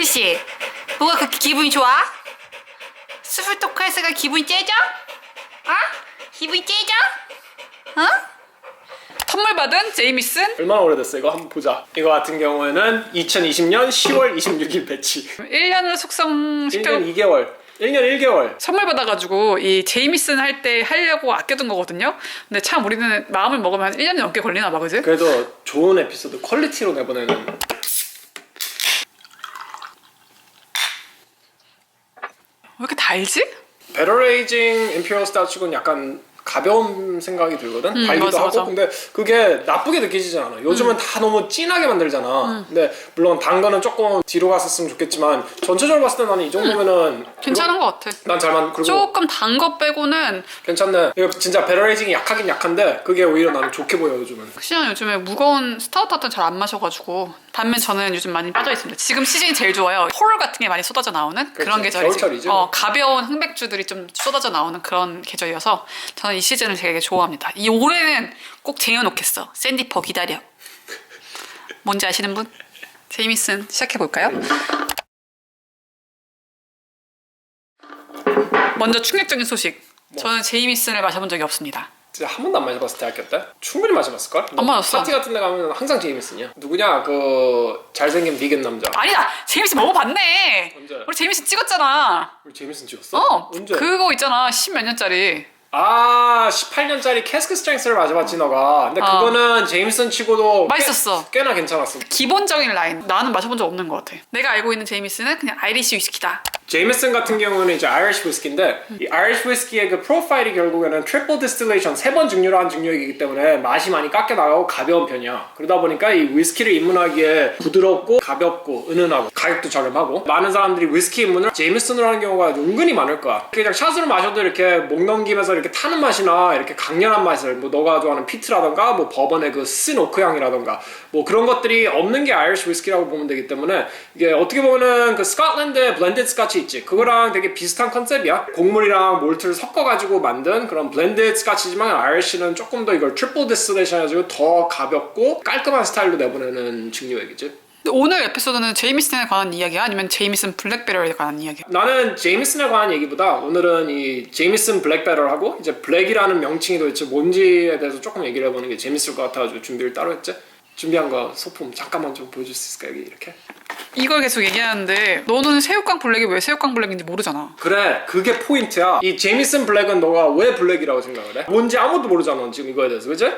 그치? 뭐가 그렇게 기분이 좋아? 스프토카스가 기분이 째져? 어? 기분이 째져? 어? 선물 받은 제이미슨 얼마나 오래됐어 이거 한번 보자 이거 같은 경우에는 2020년 10월 26일 배치 1년을 숙성시켜 1년 2개월 1년 1개월 선물 받아가지고 이 제이미슨 할 때 하려고 아껴둔 거거든요. 근데 참 우리는 마음을 먹으면 한 1년 넘게 걸리나 봐, 그지? 그래도 좋은 에피소드 퀄리티로 내보내는 왜 이렇게 달지? 베러레이징 임페리얼 스타치고는 약간 가벼운 생각이 들거든 음, 달기도 맞아, 하고 맞아. 근데 그게 나쁘게 느껴지지 않아 요즘은 다 너무 진하게 만들잖아 근데 물론 단 거는 조금 뒤로 갔었으면 좋겠지만 전체적으로 봤을 때 나는 이 정도면은 괜찮은 것 같아. 난잘만 그리고 조금 단 거 빼고는 괜찮네 이거 진짜 베러레이징이 약하긴 약한데 그게 오히려 나는 좋게 보여 요즘은 시장 요즘에 무거운 스타우트 같은 잘 안 마셔가지고 반면 저는 요즘 많이 빠져 있습니다. 지금 시즌이 제일 좋아요. 포럴 같은 게 많이 쏟아져 나오는 그런 그렇지. 계절이지. 겨울철이죠. 어, 가벼운 흑맥주들이 좀 쏟아져 나오는 그런 계절이어서 저는 이 시즌을 되게 좋아합니다. 이 올해는 꼭 쟁여놓겠어. 샌디퍼 기다려. 뭔지 아시는 분? 제이미슨 시작해 볼까요? 먼저 충격적인 소식. 저는 제이미슨을 마셔본 적이 없습니다. 진짜 한 번도 안 마셔봤을 때 학교 때 충분히 마셔봤을걸? 안 마셨어. 파티 같은 데 가면 항상 제이미슨이야 누구냐 그 잘생긴 비겐 남자 아니다 제이미슨 먹어봤네 언제? 우리 제이미슨 찍었잖아 우리 제이미슨 찍었어? 어 언제? 그거 있잖아 십몇 년짜리 아 18년짜리 캐스크 스트렝스를 마셔봤지 너가. 근데 어. 그거는 제이미슨 치고도 맛있었어. 꽤, 꽤나 괜찮았어. 기본적인 라인. 나는 마셔본 적 없는 것 같아. 내가 알고 있는 제이미슨은 그냥 아이리시 위스키다 제이미슨 같은 경우는 이제 아이리시 위스키인데 이 아이리시 위스키의 그 프로파일이 결국에는 트리플 디스틸레이션 세 번 증류를 한 증류이기 때문에 맛이 많이 깎여 나가고 가벼운 편이야. 그러다 보니까 이 위스키를 입문하기에 부드럽고 가볍고 은은하고 가격도 저렴하고 많은 사람들이 위스키 입문을 제이미슨으로 하는 경우가 은근히 많을 거야. 그냥 샷으로 마셔도 이렇게 목 넘기면서 이렇게 타는 맛이나 이렇게 강렬한 맛을 뭐 너가 좋아하는 피트라던가 뭐 버번의 그쓴 오크 향이라던가 뭐 그런 것들이 없는 게 아이리시 위스키라고 보면 되기 때문에 이게 어떻게 보면은 그 스코틀랜드의 블렌디드 스카치 있지 그거랑 되게 비슷한 컨셉이야 곡물이랑 몰트를 섞어가지고 만든 그런 블렌디드 스카치지만 아이리시는 조금 더 이걸 트리플 디스틸레이션 해가지고 더 가볍고 깔끔한 스타일로 내보내는 증류액이지 오늘 에피소드는 제이미슨에 관한 이야기야? 아니면 제이미슨 블랙베리에 관한 이야기야? 나는 제이미슨에 관한 얘기보다 오늘은 이 제이미슨 블랙베럴하고 이제 블랙이라는 명칭이 도대체 뭔지에 대해서 조금 얘기를 해보는 게 재밌을 것 같아가지고 준비를 따로 했지 준비한 거 소품 잠깐만 좀 보여줄 수 있을까 여기 이렇게? 이걸 계속 얘기하는데 너는 새우깡 블랙이 왜 새우깡 블랙인지 모르잖아. 그래 그게 포인트야. 이 제이미슨 블랙은 너가 왜 블랙이라고 생각을 해? 뭔지 아무도 모르잖아 넌 지금 이거에 대해서. 그지?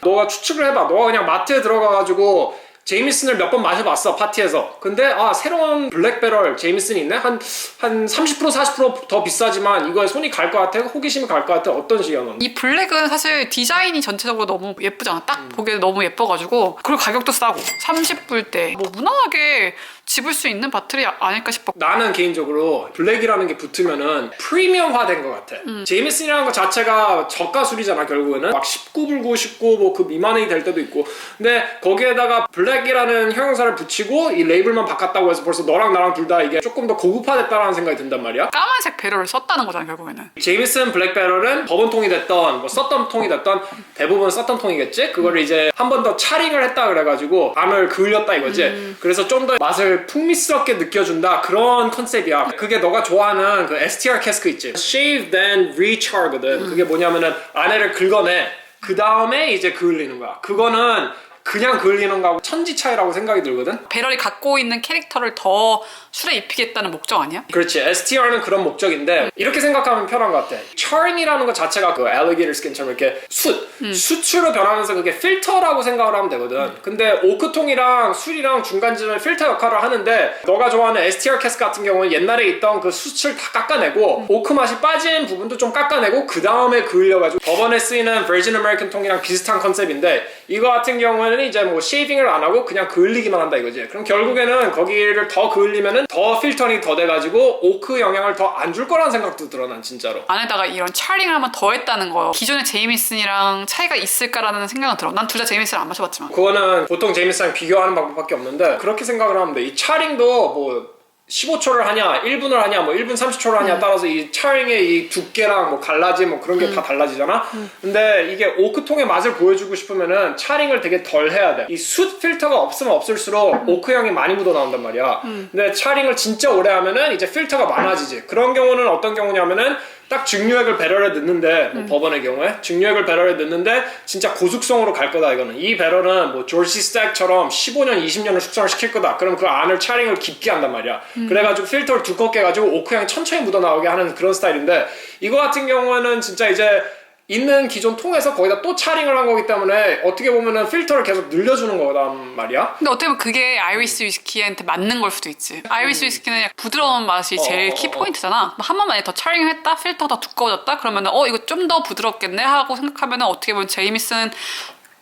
너가 추측을 해봐. 너가 그냥 마트에 들어가가지고 제이미슨을 몇 번 마셔봤어 파티에서. 근데 아 새로운 블랙배럴 제이미슨이 있네? 한 한 30% 40%더 비싸지만 이거에 손이 갈 것 같아? 호기심이 갈 것 같아? 어떤 식이야 너는? 이 블랙은 사실 디자인이 전체적으로 너무 예쁘잖아. 딱 보기에 너무 예뻐가지고 그리고 가격도 싸고 30불대. 뭐 무난하게 집을 수 있는 바틀이 아닐까 싶어. 나는 개인적으로 블랙이라는 게 붙으면은 프리미엄화된 것 같아. 제이미슨이라는 것 자체가 저가 술이잖아 결국에는 막 19불 19 뭐 그 미만이 될 때도 있고. 근데 거기에다가 블랙이라는 형용사를 붙이고 이 레이블만 바꿨다고 해서 벌써 너랑 나랑 둘 다 이게 조금 더 고급화됐다라는 생각이 든단 말이야. 까만색 배럴을 썼다는 거잖아 결국에는. 제이미슨 블랙 배럴은 버번통이 됐던 뭐 썼던 통이 됐던 대부분 썼던 통이겠지 그거를 이제 한 번 더 차링을 했다 그래가지고 안을 그을렸다 이거지 그래서 좀 더 맛을 풍미스럽게 느껴준다. 그런 컨셉이야. 그게 너가 좋아하는 그 STR 캐스크 있지? Shave then rechar거든 그게 뭐냐면은 안에를 긁어내. 그 다음에 이제 그을리는 거야. 그거는 그냥 그을리는 거하고 천지 차이라고 생각이 들거든 배럴이 갖고 있는 캐릭터를 더 술에 입히겠다는 목적 아니야? 그렇지. STR는 그런 목적인데 이렇게 생각하면 편한 것 같아. charring이라는 것 자체가 그 alligator skin처럼 이렇게 숯, 수추로 변하면서 그게 필터라고 생각을 하면 되거든. 근데 오크통이랑 술이랑 중간쯤에 필터 역할을 하는데 너가 좋아하는 STR 캐스 같은 경우는 옛날에 있던 그 숯을 다 깎아내고 오크 맛이 빠진 부분도 좀 깎아내고 그 다음에 그을려가지고 법원에 쓰이는 Virgin American 통이랑 비슷한 컨셉인데 이거 같은 경우 에는 이제 뭐 쉐이빙을 안 하고 그냥 그을리기만 한다 이거지. 그럼 결국에는 거기를 더 그을리면은 더 필터링 더 돼가지고 오크 영향을 더 안 줄 거라는 생각도 들어 난 진짜로. 안에다가 이런 차링을 한번 더 했다는 거예요. 기존의 제이미슨이랑 차이가 있을까라는 생각은 들어. 난 둘 다 제이미슨을 안 마셔봤지만. 그거는 보통 제이미스랑 비교하는 방법밖에 없는데 그렇게 생각을 하면 돼. 이 차링도 뭐 15초를 하냐, 1분을 하냐, 뭐 1분 30초를 하냐 따라서 이 차링의 이 두께랑 뭐 갈라지 뭐 그런 게 다 달라지잖아. 근데 이게 오크통의 맛을 보여주고 싶으면은 차링을 되게 덜 해야 돼. 이 숯 필터가 없으면 없을수록 오크 향이 많이 묻어 나온단 말이야. 근데 차링을 진짜 오래 하면은 이제 필터가 많아지지. 그런 경우는 어떤 경우냐면은 딱 증류액을 배럴에 넣는데 뭐 법원의 경우에 증류액을 배럴에 넣는데 진짜 고숙성으로 갈 거다 이거는. 이 배럴은 뭐 조지 스택처럼 15년 20년을 숙성을 시킬 거다. 그럼 그 안을 차링을 깊게 한단 말이야. 그래가지고 필터를 두껍게 해가지고 오크 향이 천천히 묻어 나오게 하는 그런 스타일인데 이거 같은 경우에는 진짜 이제 있는 기존 통에서 거기다 또 차링을 한 거기 때문에 어떻게 보면은 필터를 계속 늘려주는 거단 말이야 근데 어떻게 보면 그게 아이리스 위스키한테 맞는 걸 수도 있지. 아이리스 위스키는 약간 부드러운 맛이 제일 어, 키 어, 어. 포인트잖아. 한 번만에 더 차링을 했다, 필터 더 두꺼워졌다. 그러면은 어 이거 좀 더 부드럽겠네 하고 생각하면은 어떻게 보면 제이미슨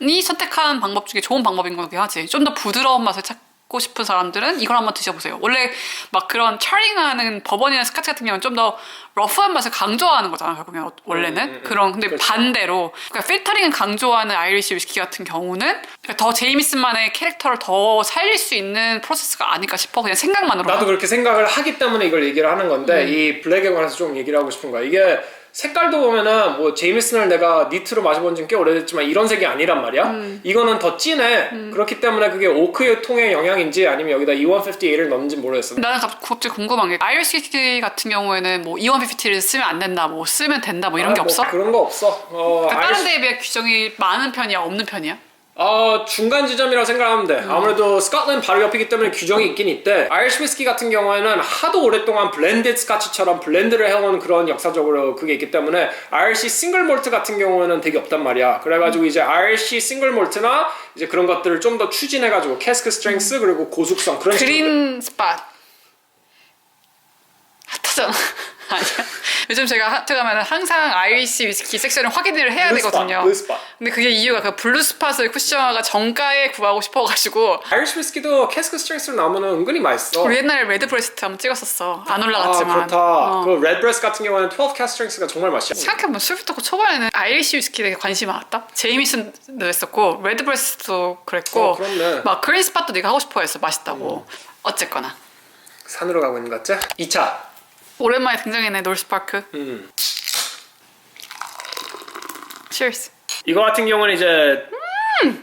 이 선택한 방법 중에 좋은 방법인 거긴 하지. 좀 더 부드러운 맛을 찾 고 싶은 사람들은 이걸 한번 드셔보세요. 원래 막 그런 차링하는 버번이나 스카치 같은 경우는 좀 더 러프한 맛을 강조하는 거잖아 결국엔 어- 원래는 음, 음, 음. 그런 근데 그렇죠. 반대로 그러니까 필터링을 강조하는 아이리시 위스키 같은 경우는 그러니까 더 제이미슨만의 캐릭터를 더 살릴 수 있는 프로세스가 아닐까 싶어 그냥 생각만으로 나도 그렇게 생각을 하기 때문에 이걸 얘기를 하는 건데 음. 이 블랙에 관해서 좀 얘기를 하고 싶은 거야. 이게 색깔도 보면은 뭐 제이미슨을 내가 니트로 마셔본 지는 꽤 오래됐지만 이런 색이 아니란 말이야. 음. 이거는 더 진해. 그렇기 때문에 그게 오크의 통의 영향인지 아니면 여기다 E158를 넣는지 모르겠어. 나는 갑- 갑자기 궁금한 게 위스키 같은 경우에는 뭐 E150를 쓰면 안 된다 뭐 쓰면 된다 뭐 이런 게 아, 뭐 없어? 그런 거 없어. 어, 그러니까 알 다른 수- 데에 비해 규정이 많은 편이야 없는 편이야? 어, 중간 지점이라고 생각하면 돼. 음. 아무래도 스코틀랜드 바로 옆이기 때문에 규정이 있긴 있대. 아이리시 위스키 같은 경우에는 하도 오랫동안 블렌디드 스카치처럼 블렌드를 해온 그런 역사적으로 그게 있기 때문에 아이리시 싱글 몰트 같은 경우에는 되게 없단 말이야. 그래가지고 음. 이제 아이리시 싱글 몰트나 이제 그런 것들을 좀 더 추진해가지고 캐스크 스트렝스 그리고 고숙성 그런 식으로. 음. 그린 스팟 핫하잖아 요즘 제가 하트 가면 항상 아이리시 위스키 섹션을 확인을 해야 블루 되거든요 블루 스팟. 근데 그게 이유가 그 블루 스팟을 쿠션화가 정가에 구하고 싶어가지고 아이리시 위스키도 캐스크 스트렝스로 나오면 은근히 맛있어. 우리 옛날에 레드 브레스트 한번 찍었었어 안아 올라갔지만 그렇다. 어. 그 레드 브레스 같은 경우는 12 캐스크 스트렝스가 정말 맛있어. 생각해보면 술부터 초반에는 아이리시 위스키 되게 관심이 많았다 제이미슨도 했었고 레드 브레스트도 그랬고 어. 막 그린 스팟도 네가 하고 싶어 했어 맛있다고 어쨌거나 산으로 가고 있는 것 같지? 2차. 오랜만에 등장했네 놀스파크 음. Cheers 이거 같은 경우는 이제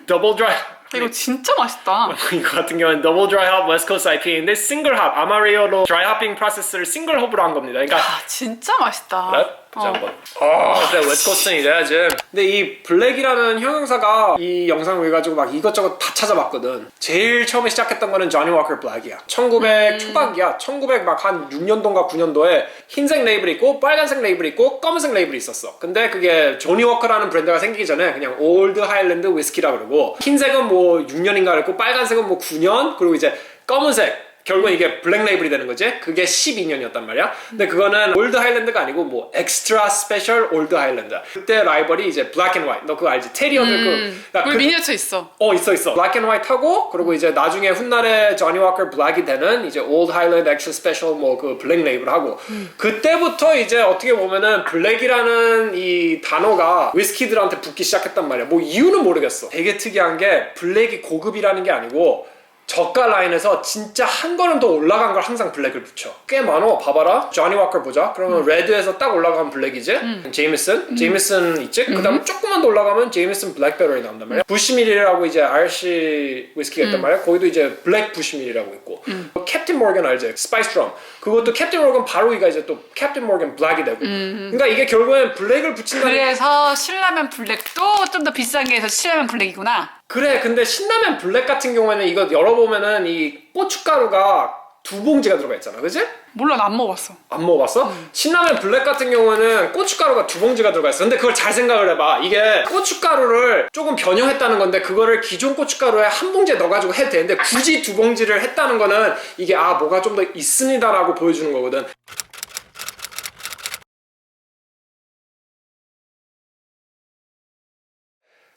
더블 드라이 이거 진짜 맛있다 이거 같은 경우는 더블 드라이 홉 웨스트 코스트 IPA인데 싱글 홉 아마리오로 드라이 호핑 프로세스를 싱글 홉으로 한 겁니다. 그러니까 아 진짜 맛있다? 보자 어. 한번. 아, 웨스트 코스트는 이래야지. 근데 이 블랙이라는 형용사가 이 영상을 해가지고 막 이것저것 다 찾아봤거든. 제일 처음에 시작했던 거는 조니 워커 블랙이야. 1900 초반기야. 1900 막 한 6년도인가 9년도에 흰색 레이블 있고 빨간색 레이블 있고 검은색 레이블이 있었어. 근데 그게 조니 워커라는 브랜드가 생기기 전에 그냥 올드 하일랜드 위스키라 그러고 흰색은 뭐 6년인가 그랬고 빨간색은 뭐 9년 그리고 이제 검은색 결국은 이게 블랙 레이블이 되는 거지. 그게 12년이었단 말이야. 근데 그거는 올드 하일랜드가 아니고 뭐 엑스트라 스페셜 올드 하일랜드. 그때 라이벌이 이제 블랙 앤 화이트. 너 그거 알지? 테리어들 그. 우리 그- 미니어처 있어 어 있어 있어. 블랙 앤 화이트 하고 그리고 이제 나중에 훗날에 조니 워커 블랙이 되는 이제 올드 하일랜드 엑스트라 스페셜 뭐 그 블랙 레이블 하고 그때부터 이제 어떻게 보면은 블랙이라는 이 단어가 위스키들한테 붙기 시작했단 말이야. 뭐 이유는 모르겠어. 되게 특이한 게 블랙이 고급이라는 게 아니고 저가 라인에서 진짜 한 걸음 더 올라간 걸 항상 블랙을 붙여. 꽤 많어. 봐봐라. 조니 워커 보자. 그러면 레드에서 딱 올라가면 블랙이지. 제이미슨, 제이미슨 있지. 그다음 조금만 더 올라가면 제이미슨 블랙베리 나온단 말이야. 부시밀이라고 이제 RC 위스키가 있단 말이야. 거기도 이제 블랙 부시밀이라고 있고. 캡틴 모건 알지? 스파이스 드럼. 그것도 캡틴 모건 바로 위가 이제 또 캡틴 모건 블랙이 되고. 그러니까 이게 결국엔 블랙을 붙인다는 그래서 신라면 블랙도 좀 더 비싼 게 해서 신라면 블랙이구나 그래 근데 신라면 블랙 같은 경우에는 이거 열어보면은 이 고춧가루가 두 봉지가 들어가 있잖아. 그지? 몰라 나 안 먹어봤어. 안 먹어봤어? 신라면 블랙 같은 경우는 고춧가루가 두 봉지가 들어가 있어. 근데 그걸 잘 생각을 해봐. 이게 고춧가루를 조금 변형했다는 건데 그거를 기존 고춧가루에 한 봉지에 넣어가지고 해도 되는데 굳이 두 봉지를 했다는 거는 이게 아 뭐가 좀 더 있습니다 라고 보여주는 거거든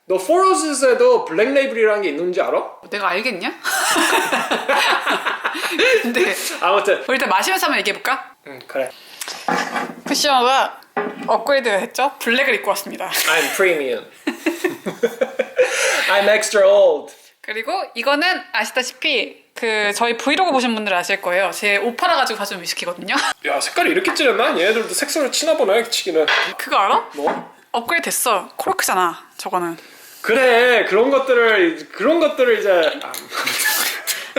너 포로즈에도 블랙 레이블이라는 게 있는지 알아? 내가 알겠냐? 근데 아무튼 우리 일단 마시면서 한번 얘기해볼까? 응 그래 쿠션가 업그레이드 했죠? 블랙을 입고 왔습니다 I'm premium. I'm extra old. 그리고 이거는 아시다시피 그 저희 브이로그 보신 분들 아실 거예요. 제 오파라 가지고 가져온 위스키거든요. 야 색깔이 이렇게 진했나? 얘네들도 색소를 치나 보네 치기는 그거 알아? 뭐? 업그레이드 됐어. 코르크잖아. 저거는. 그래 그런 것들을 그런 것들을 이제 아,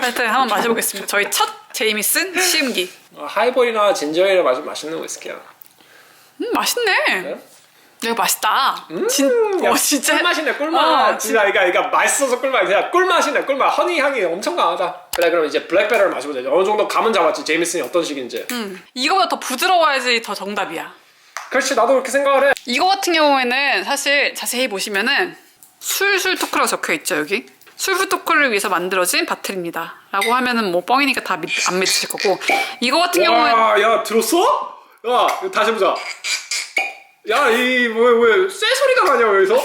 하여튼 한번 마셔보겠습니다. 저희 첫 제이미슨 시음기. 어, 하이볼이나 진저에를 마시면 맛있는 위스키야 음 맛있네. 네? 이거 맛있다. 음, 진, 야, 어 진짜. 꿀맛이네 꿀맛 어, 진짜 그러니까, 그러니까 맛있어서 꿀맛 그냥 꿀맛이네 꿀맛 허니 향이 엄청 강하다 그래 그럼 이제 블랙베러를 마셔보자 어느 정도 감은 잡았지 제이미슨이 어떤 식인지 음, 이거보다 더 부드러워야지 더 정답이야. 그렇지 나도 그렇게 생각을 해 이거 같은 경우에는 사실 자세히 보시면은 술술 토크라고 적혀 있죠 여기. 술술 토크를 위해서 만들어진 바틀입니다. 라고 하면은 뭐 뻥이니까 다 안 믿으실 거고 이거 같은 경우에는 와, 야 들었어? 야 이거 다시 해보자 야 이 뭐왜 쇠소리가 나냐 여기서?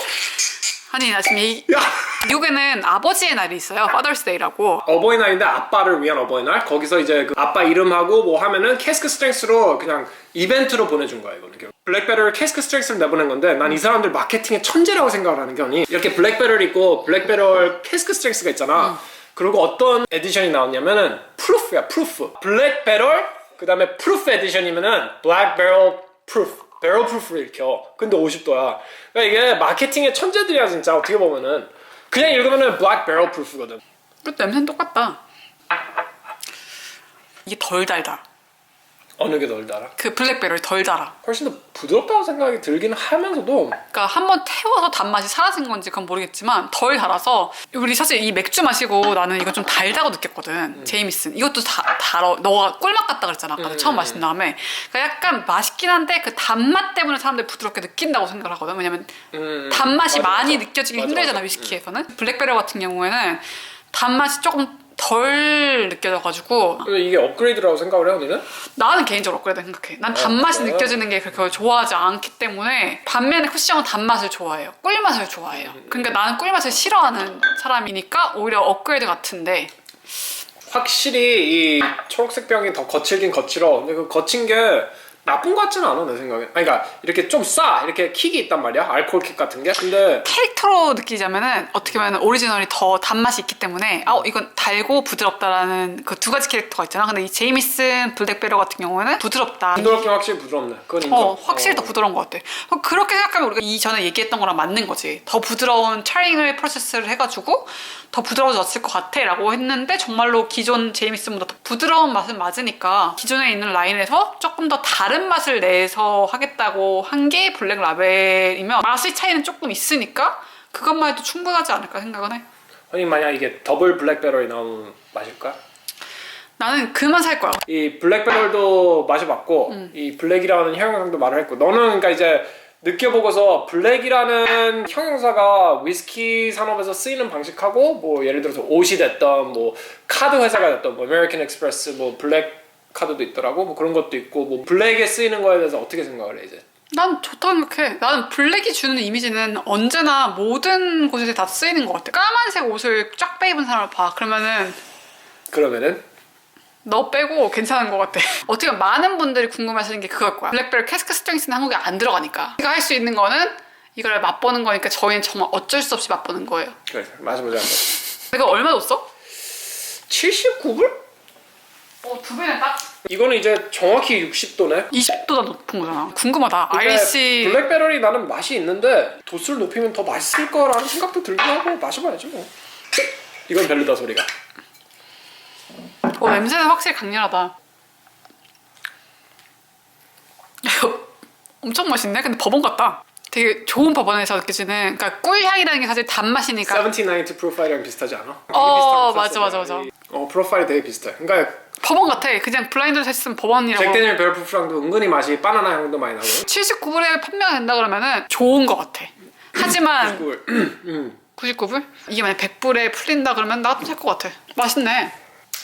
아니 나 지금 이 야 미국에는 아버지의 날이 있어요. Father's Day라고. 어버이날인데 아빠를 위한 어버이날. 거기서 이제 그 아빠 이름하고 뭐 하면은 캐스크 스트렝스로 그냥 이벤트로 보내준 거야 이거는 블랙베럴 캐스크 스트렝스를 내보낸 건데 난 이 사람들 마케팅의 천재라고 생각을 하는 게 아니. 이렇게 블랙베럴 있고 블랙베럴 캐스크 스트렝스가 있잖아. 그리고 어떤 에디션이 나왔냐면은 프루프야 프루프. 블랙베럴 그 다음에 프루프 에디션이면은 블랙 베럴 프루프. 베럴 프루프를 일으켜. 근데 50도야. 그러니까 이게 마케팅의 천재들이야 진짜. 어떻게 보면은 그냥 읽으면은 블랙 베럴 프루프거든 그것도 냄새는 똑같다. 이게 덜 달다. 어느 게널 달아? 그 블랙베리 덜 달아. 훨씬 더 부드럽다고 생각이 들긴 하면서도 그러니까 한 번 태워서 단맛이 사라진 건지 그건 모르겠지만 덜 달아서 우리 사실 이 맥주 마시고 나는 이거 좀 달다고 느꼈거든. 제이미슨. 이것도 다 달어. 너가 꿀맛 같다 그랬잖아. 아까 음, 처음 음, 마신 다음에. 그러니까 약간 맛있긴 한데 그 단맛 때문에 사람들이 부드럽게 느낀다고 생각을 하거든. 왜냐면 음, 단맛이 맞아, 많이 맞아. 느껴지기 맞아, 힘들잖아 맞아. 위스키에서는. 블랙베리 같은 경우에는 단맛이 조금 덜 느껴져가지고 근데 이게 업그레이드라고 생각을 해요, 너는? 나는 개인적으로 업그레이드 생각해. 난 단맛이 그래요? 느껴지는 게 그렇게 좋아하지 않기 때문에 반면에 쿠시형은 단맛을 좋아해요. 꿀맛을 좋아해요. 그러니까 나는 꿀맛을 싫어하는 사람이니까 오히려 업그레이드 같은데 확실히 이 초록색 병이 더 거칠긴 거칠어. 근데 그 거친 게 나쁜 것 같지는 않아, 내 생각에. 아니, 그러니까 이렇게 좀 싸. 이렇게 킥이 있단 말이야. 알코올 킥 같은 게. 근데 캐릭터로 느끼자면은 어떻게 보면 오리지널이 더 단맛이 있기 때문에 아 이건 달고 부드럽다라는 그 두 가지 캐릭터가 있잖아. 근데 이 제이미슨 블랙베러 같은 경우에는 부드럽다. 부드럽긴 확실히 부드럽네. 그건 인정. 어, 확실히 더 어. 부드러운 것 같아. 그렇게 생각하면 우리가 이전에 얘기했던 거랑 맞는 거지. 더 부드러운 차링을 프로세스를 해가지고 더 부드러워졌을 것 같아 라고 했는데 정말로 기존 제이미슨보다 더 부드러운 맛은 맞으니까 기존에 있는 라인에서 조금 더 다른 맛을 내서 하겠다고 한 게 블랙 라벨이면 맛의 차이는 조금 있으니까 그것만 해도 충분하지 않을까 생각은 해. 아니, 만약 이게 더블 블랙베럴이 나오는 맛일까? 나는 그만 살 거야. 이 블랙베럴도 마셔봤고 음. 이 블랙이라는 형용사도 말을 했고 너는 그러니까 이제 느껴보고서 블랙이라는 형용사가 위스키 산업에서 쓰이는 방식하고 뭐 예를 들어서 옷이 됐던 뭐 카드 회사가 됐던 뭐 아메리칸 익스프레스 뭐 블랙 카드도 있더라고 뭐 그런 것도 있고 뭐 블랙에 쓰이는 거에 대해서 어떻게 생각을 해 이제 난 좋다고 생각해. 나는 블랙이 주는 이미지는 언제나 모든 곳에 다 쓰이는 것 같아. 까만색 옷을 쫙 빼입은 사람을 봐. 그러면은 그러면은 너 빼고 괜찮은 것 같아. 어떻게 보면 많은 분들이 궁금해하시는 게 그걸 거야. 블랙베리 캐스크 스트렝스는 한국에 안 들어가니까. 우리가 할 수 있는 거는 이걸 맛보는 거니까 저희는 정말 어쩔 수 없이 맛보는 거예요. 그래 마셔보자 한번 내가 얼마 줬어? 79불? 어, 두 배는 딱 이거는 이제 정확히 60도네 20도다 높은 거잖아. 궁금하다. 아이씨. 블랙베럴이 나는 맛이 있는데 도수를 높이면 더 맛있을 거라는 생각도 들기도 하고 마셔봐야지 뭐 이건 별로다 소리가 어, 냄새는 확실히 강렬하다. 엄청 맛있네. 근데 버번 같다. 되게 좋은 버번에서 느껴지는 그러니까 꿀향이라는 게 사실 단맛이니까 1790 프로파일이랑 비슷하지 않아? 어, 맞아, 맞아. 맞아. 이- 어 프로파일이 되게 비슷해 그러니까 버번 같아. 그냥 블라인드 테스트는 버번이라고. 잭데니엘 베르프프랑도 은근히 맛이 바나나 향도 많이 나고 79불에 판매가 된다 그러면은 좋은 것 같아. 하지만 그걸 음. 99불? 이게 만약 100불에 풀린다 그러면 나도 살것 같아. 맛있네.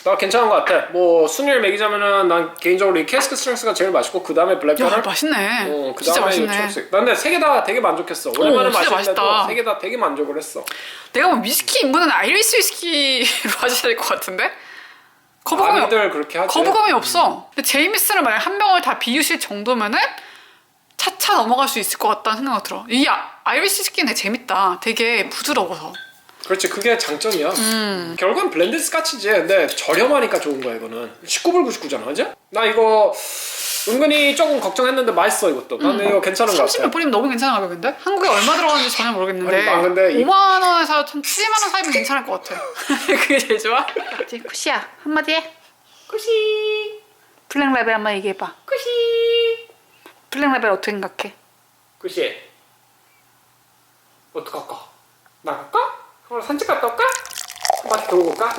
나 괜찮은 것 같아 뭐 순위를 매기자면은 난 개인적으로 이 캐스크 스트렝스가 제일 맛있고 그 다음에 야 블랙베럴 맛있네. 어, 그 진짜 다음에 맛있네. 초록색 난 근데 세 개 다 되게 만족했어 오랜만에 진짜 마시는데도. 세 개 다 되게 만족을 했어 내가 뭐 위스키 인문은 아이리스 위스키로 하셔야 될 것 같은데? 거부감이, 없- 그렇게 하지 거부감이 없어. 근데 제이미스를 만약 한 병을 다 비우실 정도면은 차차 넘어갈 수 있을 것 같다는 생각이 들어. 이 아, 아이리스 위스키는 되게 재밌다. 되게 부드러워서. 그렇지 그게 장점이야. 음. 결국은 블렌드 스카치지. 근데 저렴하니까 좋은 거야 이거는. 19불 99잖아, 그지? 나 이거 은근히 조금 걱정했는데 맛있어 이것도. 나는 이거 괜찮은 거 30몇 같아. 불이면 너무 괜찮은 가격인데? 한국에 얼마 들어가는지 전혀 모르겠는데 아니, 나 근데 이- 5만 원에 사요? 한 7만 원 사이면 괜찮을 것 같아 그게 제일 좋아? 이제 쿠시야 한마디 해 쿠시 블랙라벨 한번 얘기해봐 쿠시 블랙라벨 어떻게 생각해? 그치? 어떡할까? 나갈까? 한번 산책 갔다 올까? 마트 돌고 올까?